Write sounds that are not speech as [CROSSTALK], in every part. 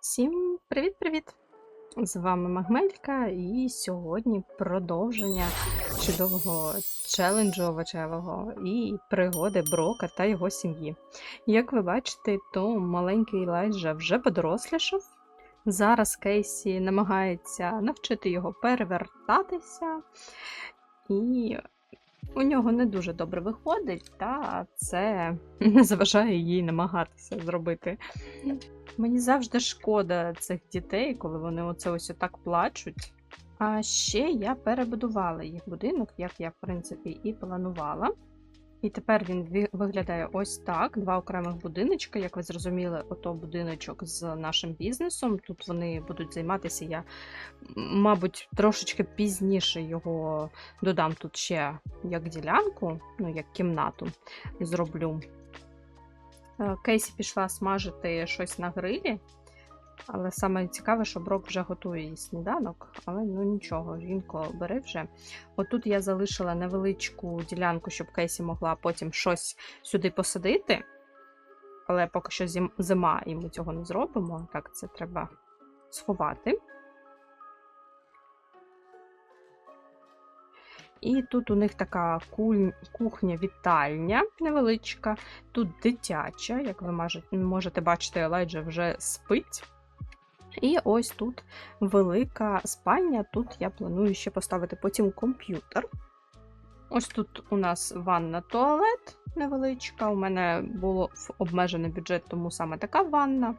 Всім привіт-привіт! З вами Магмелька, і сьогодні продовження чудового челенджу овочевого і пригоди Брока та його сім'ї. Як ви бачите, то маленький Лайджа вже подорослішав. Зараз Кейсі намагається навчити його перевертатися, і у нього не дуже добре виходить, та це не [LAUGHS] заважає їй намагатися зробити. Мені завжди шкода цих дітей, коли вони оце ось отак плачуть. А ще я перебудувала їх будинок, як я, в принципі, і планувала. І тепер він виглядає ось так: два окремих будиночка. Як ви зрозуміли, ото будиночок з нашим бізнесом. Тут вони будуть займатися. Я, мабуть, трошечки пізніше його додам тут ще як ділянку, ну як кімнату зроблю. Е, Кейсі пішла смажити щось на грилі, але саме цікаве, що Брок вже готує їй сніданок, але ну нічого, жінко бери вже. Отут я залишила невеличку ділянку, щоб Кейсі могла потім щось сюди посадити. Але поки що зим- зима, і ми цього не зробимо. Так, це треба сховати. І тут у них така кухня-вітальня невеличка, тут дитяча, як ви можете бачити, Елайджа вже спить. І ось тут велика спальня. Тут я планую ще поставити потім комп'ютер. Ось тут у нас ванна туалет невеличка. У мене було обмежений бюджет, тому саме така ванна.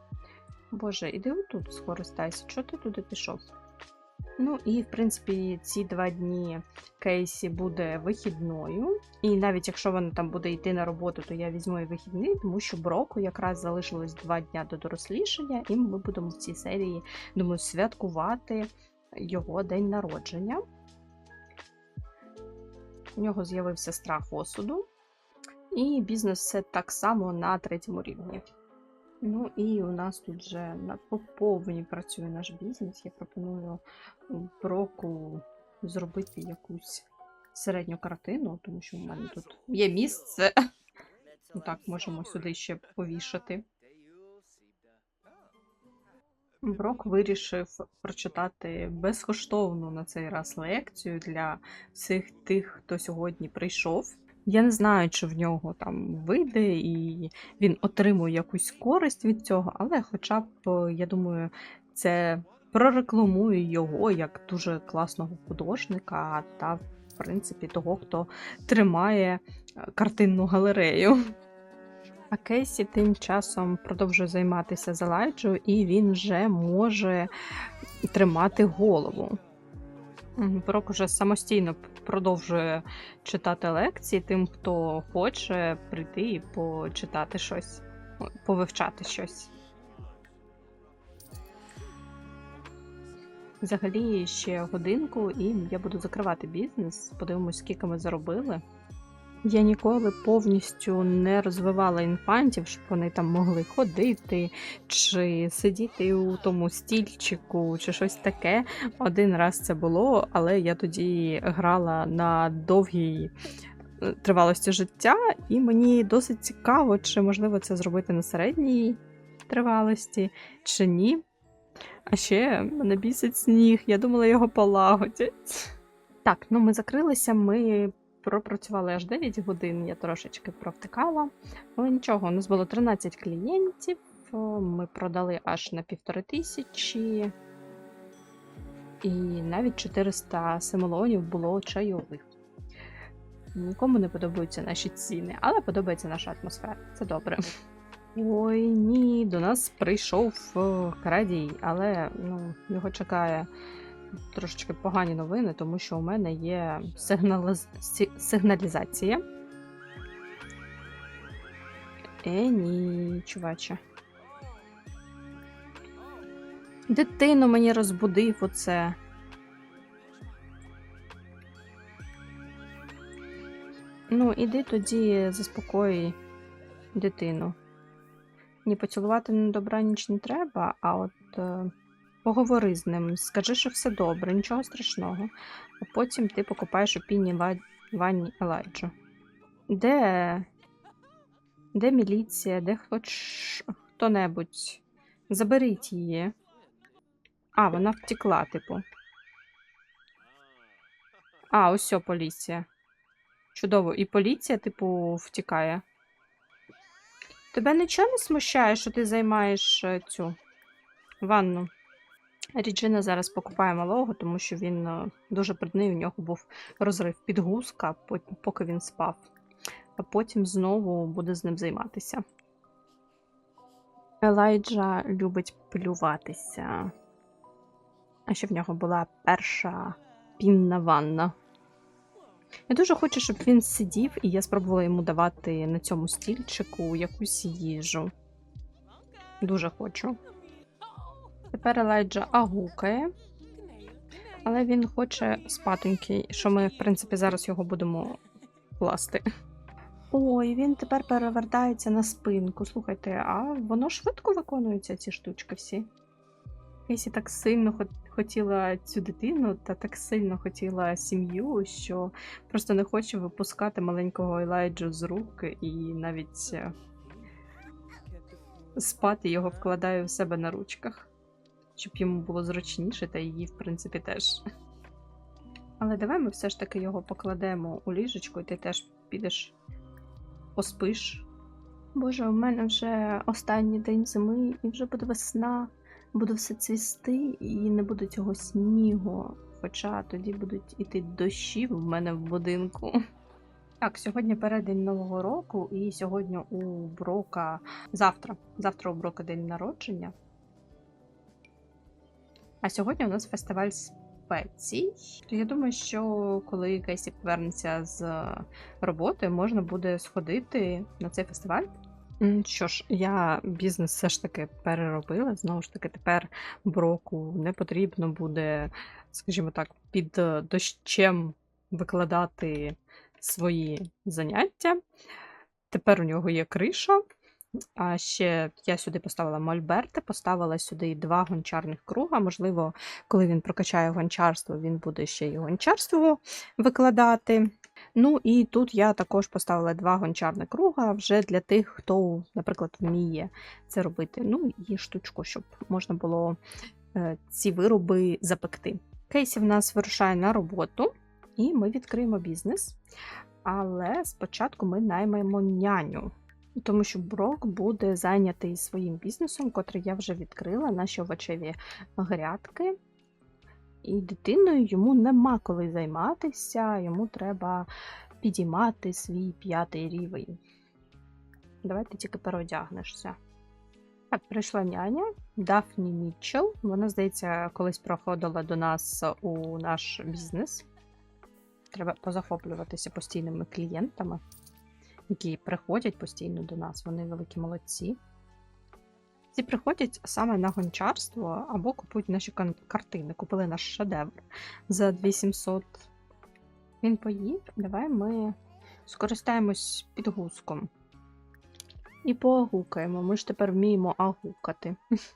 Боже, іди отут скористайся. Чого ти туди пішов? Ну і, в принципі, ці два дні Кейсі буде вихідною. І навіть якщо вона там буде йти на роботу, то я візьму і вихідний, тому що Броку якраз залишилось два дня до дорослішання, і ми будемо в цій серії, думаю, святкувати його день народження. У нього з'явився страх осуду, і бізнес все так само на третьому рівні. Ну і у нас тут вже на поповні працює наш бізнес. Я пропоную Броку зробити якусь середню картину, тому що в мене тут є місце. Ну [LAUGHS] так, можемо сюди ще повішати. Брок вирішив прочитати безкоштовну на цей раз лекцію для всіх тих, хто сьогодні прийшов. Я не знаю, чи в нього там вийде і він отримує якусь користь від цього, але хоча б, е, я думаю, це прорекламує його як дуже класного художника та, в принципі, того, хто тримає е, картинну галерею. А Кейсі тим часом продовжує займатися Залайджо, і він вже може тримати голову. Брок уже самостійно продовжує читати лекції тим, хто хоче прийти і почитати щось, повивчати щось. Взагалі ще годинку, і я буду закривати бізнес. Подивимось, скільки ми заробили. Я ніколи повністю не розвивала інфантів, щоб вони там могли ходити, чи сидіти у тому стільчику, чи щось таке. Один раз це було, але я тоді грала на довгій е, тривалості життя, і мені досить цікаво, чи можливо це зробити на середній тривалості, чи ні. А ще мене бісить сніг, я думала, його полагодять. Так, ну ми закрилися, ми пропрацювали аж 9 годин, я трошечки провтикала. Але нічого, у нас було 13 клієнтів, ми продали аж на півтори тисячі. І навіть 400 симолонів було чайових. Нікому не подобаються наші ціни, але подобається наша атмосфера. Це добре. Ой, ні, до нас прийшов крадій, але ну, його чекає трошечки погані новини, тому що у мене є сигналіз... сигналізація. Е, ні, чуваче. Дитину мені розбудив оце. Ну, іди тоді заспокой дитину. Ні, поцілувати на добраніч не треба, а от е, поговори з ним, скажи, що все добре, нічого страшного. А потім ти покупаєш у піні ванні Елайджу. Де? Де міліція, де хоч хто-небудь Заберіть її. А, вона втекла, типу. А, ось поліція. Чудово. І поліція, типу, втікає. Тебе нічого не смущає, що ти займаєш е, цю ванну? Ріджина зараз покупає малого, тому що він е, дуже брудний, у нього був розрив підгузка, поки він спав. А потім знову буде з ним займатися. Елайджа любить плюватися. А ще в нього була перша пінна ванна. Я дуже хочу, щоб він сидів, і я спробувала йому давати на цьому стільчику якусь їжу. Дуже хочу. Тепер Елайджа агукає, але він хоче спатоньки, що ми, в принципі, зараз його будемо класти. Ой, він тепер перевертається на спинку. Слухайте, а воно швидко виконується, ці штучки всі. Кейсі так сильно хотіла цю дитину та так сильно хотіла сім'ю, що просто не хоче випускати маленького Елайджу з рук і навіть е, спати його вкладає в себе на ручках, щоб йому було зручніше, та її, в принципі, теж. Але давай ми все ж таки його покладемо у ліжечку, і ти теж підеш поспиш. Боже, у мене вже останній день зими, і вже буде весна, буде все цвісти, і не буде цього снігу. Хоча тоді будуть іти дощі в мене в будинку. Так, сьогодні переддень Нового року, і сьогодні у Брока завтра. Завтра у Брока день народження. А сьогодні у нас фестиваль спецій. Я думаю, що коли Кейсі повернеться з роботи, можна буде сходити на цей фестиваль. Що ж, я бізнес все ж таки переробила. Знову ж таки, тепер броку не потрібно буде, скажімо так, під е, дощем викладати свої заняття. Тепер у нього є криша. А ще я сюди поставила мольберти, поставила сюди два гончарних круга. Можливо, коли він прокачає гончарство, він буде ще й гончарство викладати. Ну і тут я також поставила два гончарних круга вже для тих, хто, наприклад, вміє це робити. Ну і штучку, щоб можна було е, ці вироби запекти. Кейсі в нас вирушає на роботу, і ми відкриємо бізнес. Але спочатку ми наймаємо няню. Тому що Брок буде зайнятий своїм бізнесом, котрий я вже відкрила, наші овочеві грядки. І дитиною йому нема коли займатися, йому треба підіймати свій п'ятий рівень. Давай ти тільки переодягнешся. Так, прийшла няня Дафні Мітчелл. Вона, здається, колись проходила до нас у наш бізнес. Треба позахоплюватися постійними клієнтами, які приходять постійно до нас. Вони великі молодці. Ці приходять саме на гончарство або купують наші картини. Купили наш шедевр за 2700. Він поїв. Давай ми скористаємось підгузком. І поагукаємо. Ми ж тепер вміємо агукати. [LAUGHS]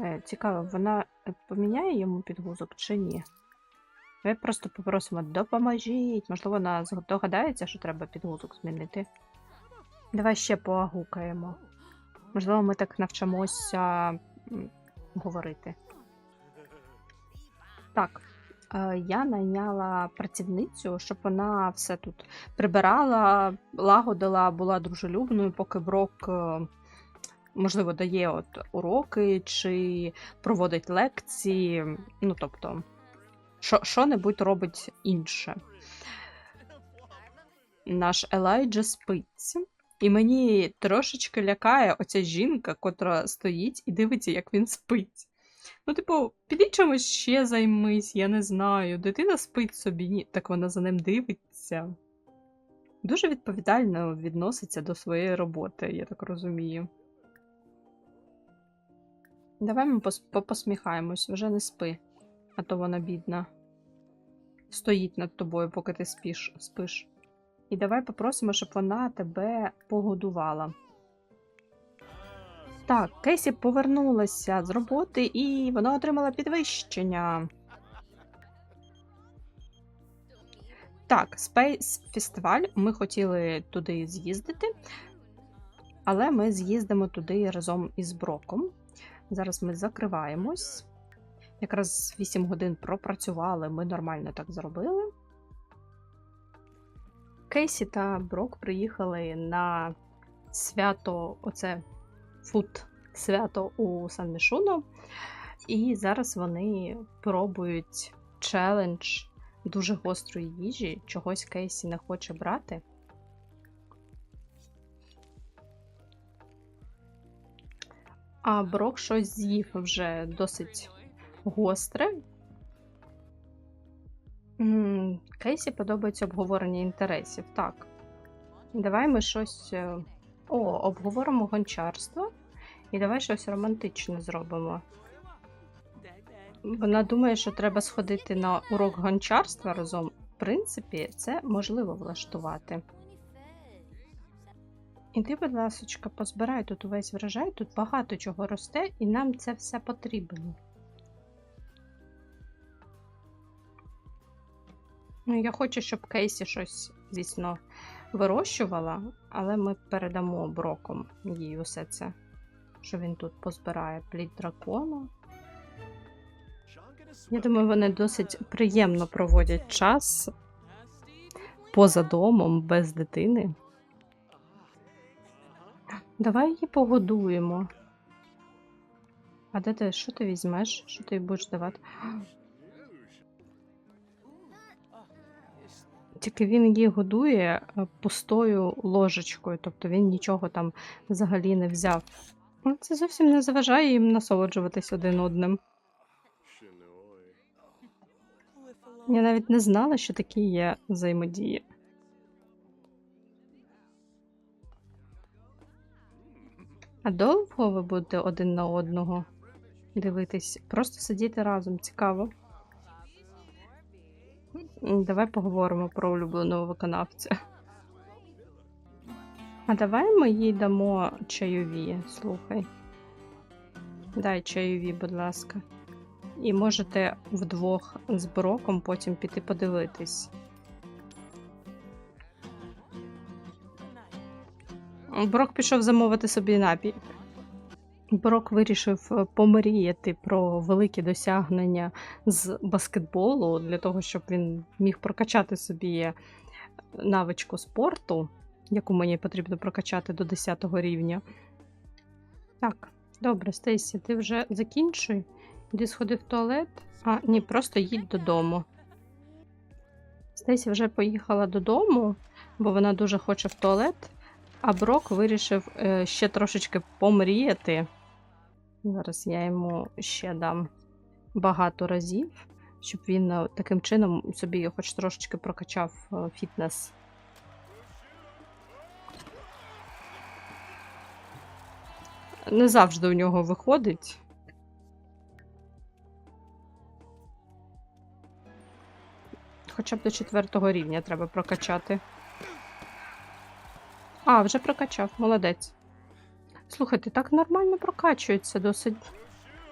Е, Цікаво, вона е, поміняє йому підгузок чи ні? Ми просто попросимо допоможіть. Можливо, вона здогадається, що треба підгузок змінити. Давай ще поагукаємо. Можливо, ми так навчимося говорити. Так, е, я найняла працівницю, щоб вона все тут прибирала, лагодила, була дружелюбною, поки Брок, е, можливо, дає от уроки чи проводить лекції. Ну, тобто, що- що-небудь робить інше. Наш Елайджа спить. І мені трошечки лякає оця жінка, котра стоїть і дивиться, як він спить. Ну, типу, піди чимось ще займись, я не знаю. Дитина спить собі, ні, так вона за ним дивиться. Дуже відповідально відноситься до своєї роботи, я так розумію. Давай ми пос- попосміхаємось, вже не спи, а то вона бідна. Стоїть над тобою, поки ти спіш, спиш. І давай попросимо, щоб вона тебе погодувала. Так, Кейсі повернулася з роботи і вона отримала підвищення. Так, Space Festival. Ми хотіли туди з'їздити, але ми з'їздимо туди разом із Броком. Зараз ми закриваємось. Якраз 8 годин пропрацювали, ми нормально так зробили. Кейсі та Брок приїхали на свято, оце фуд свято у Сан Мішуно. І зараз вони пробують челендж дуже гострої їжі. Чогось Кейсі не хоче брати. А Брок щось з'їв вже досить гостре. Кейсі подобається обговорення інтересів. Так. Давай ми щось. е, О, обговоримо гончарство. І давай щось романтичне зробимо. Вона думає, що треба сходити на урок гончарства разом. В принципі, це можливо влаштувати. Іди, будь ласочка, позбирай тут увесь врожай, тут багато чого росте, і нам це все потрібно. Ну, я хочу, щоб Кейсі щось, звісно, вирощувала, але ми передамо броком їй усе це, що він тут позбирає плід дракона. Я думаю, вони досить приємно проводять час поза домом, без дитини. Давай її погодуємо. А де ти? Що ти візьмеш? Що ти будеш давати? Тільки він її годує е, пустою ложечкою, тобто він нічого там взагалі не взяв. Ну, Це зовсім не заважає їм насолоджуватись один одним. Я навіть не знала, що такі є взаємодії. А довго ви будете один на одного дивитись? Просто сидіти разом, цікаво. Давай поговоримо про улюбленого виконавця. А давай ми їй дамо чайові, слухай. Дай чайові, будь ласка. І можете вдвох з Броком потім піти подивитись. Брок пішов замовити собі напій. Брок вирішив е, помріяти про великі досягнення з баскетболу для того, щоб він міг прокачати собі навичку спорту, яку мені потрібно прокачати до 10 рівня. Так, добре, Стейсі, ти вже закінчуй. Іди сходи в туалет. А, ні, просто їдь додому. Стейсі вже поїхала додому, бо вона дуже хоче в туалет. А Брок вирішив е, ще трошечки помріяти. Зараз я йому ще дам багато разів, щоб він е, таким чином собі хоч трошечки прокачав е, фітнес. Не завжди у нього виходить. Хоча б до четвертого рівня треба прокачати. А, вже прокачав, молодець. Слухайте, так нормально прокачується досить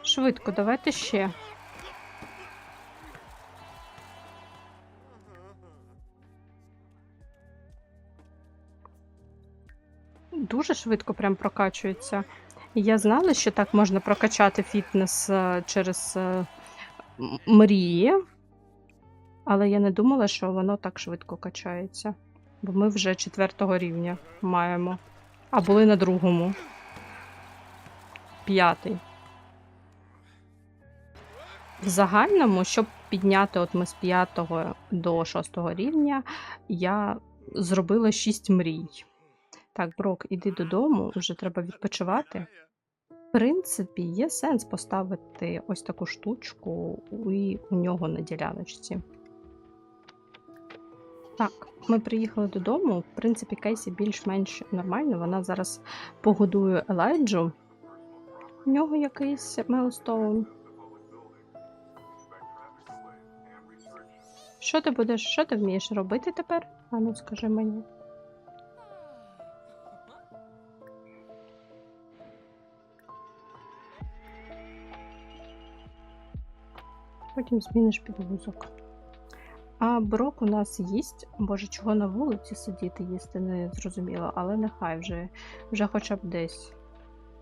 швидко. Давайте ще. Дуже швидко прям прокачується. Я знала, що так можна прокачати фітнес е, через е, мрії, але я не думала, що воно так швидко качається. Бо ми вже четвертого рівня маємо. А були на другому. П'ятий. В загальному, щоб підняти от ми з 5 до 6 рівня, я зробила 6 мрій. Так, Брок, іди додому, вже треба відпочивати. В принципі, є сенс поставити ось таку штучку і у нього на діляночці. Так, ми приїхали додому. В принципі, Кейсі більш-менш нормально. Вона зараз погодує Елайджу. У нього якийсь Мелстоун. Що ти будеш, що ти вмієш робити тепер? А ну скажи мені. Потім зміниш підвузок. А Брок у нас їсть. Боже, чого на вулиці сидіти їсти, не зрозуміло, але нехай вже, вже хоча б десь.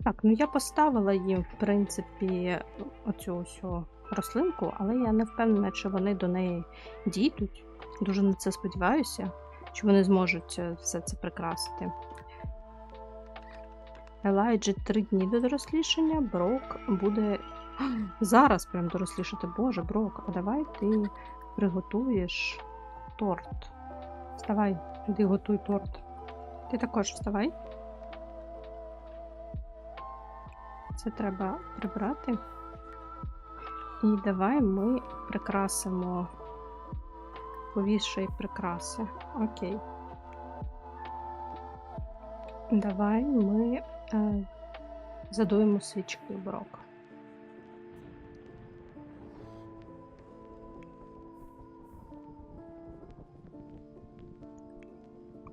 Так, ну я поставила їм, в принципі, оцю всю рослинку, але я не впевнена, чи вони до неї дійдуть. Дуже на це сподіваюся, чи вони зможуть е, все це прикрасити. Елайджі три дні до дорослішання, Брок буде [GASPS] зараз прям дорослішати. Боже, Брок, а давай ти приготуєш торт. Вставай, іди готуй торт. Ти також вставай. Це треба прибрати. І давай ми прикрасимо повішої прикраси. Окей. Давай ми е, задуємо свічки брок.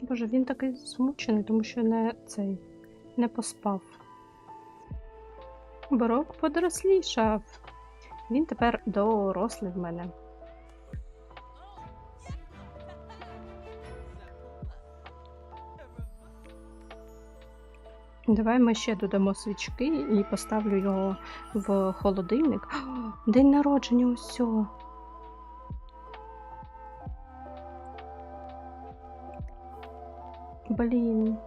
Боже, він такий змучений, тому що не цей не поспав. Брок подорослішав. Він тепер дорослий в мене. Давай ми ще додамо свічки і поставлю його в холодильник. День народження усього. Блін.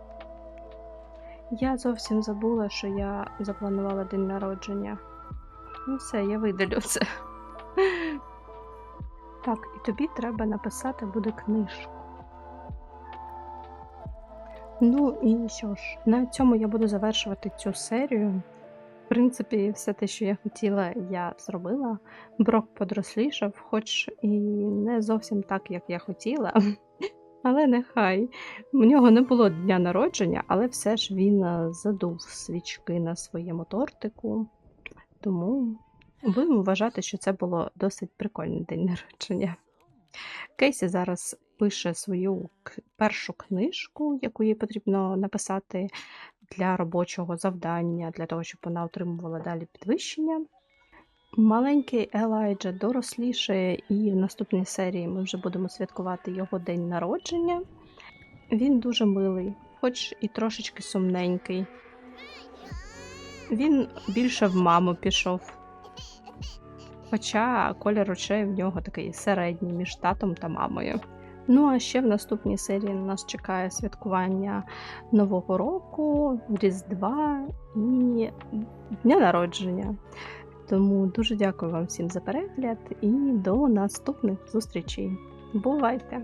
Я зовсім забула, що я запланувала день народження. Ну все, я видалю це. Так, і тобі треба написати буде книжку. Ну і що ж, на цьому я буду завершувати цю серію. В принципі, все те, що я хотіла, я зробила. Брок подрослішав, хоч і не зовсім так, як я хотіла. Але нехай. У нього не було дня народження, але все ж він е, задув свічки на своєму тортику. Тому будемо вважати, що це було досить прикольний день народження. Кейсі зараз пише свою першу книжку, яку їй потрібно написати для робочого завдання, для того, щоб вона отримувала далі підвищення. Маленький Елайджа дорослішає, і в наступній серії ми вже будемо святкувати його день народження. Він дуже милий, хоч і трошечки сумненький. Він більше в маму пішов. Хоча колір очей в нього такий середній між татом та мамою. Ну а ще в наступній серії нас чекає святкування Нового року, Різдва і Дня народження. Тому дуже дякую вам всім за перегляд і до наступних зустрічей. Бувайте!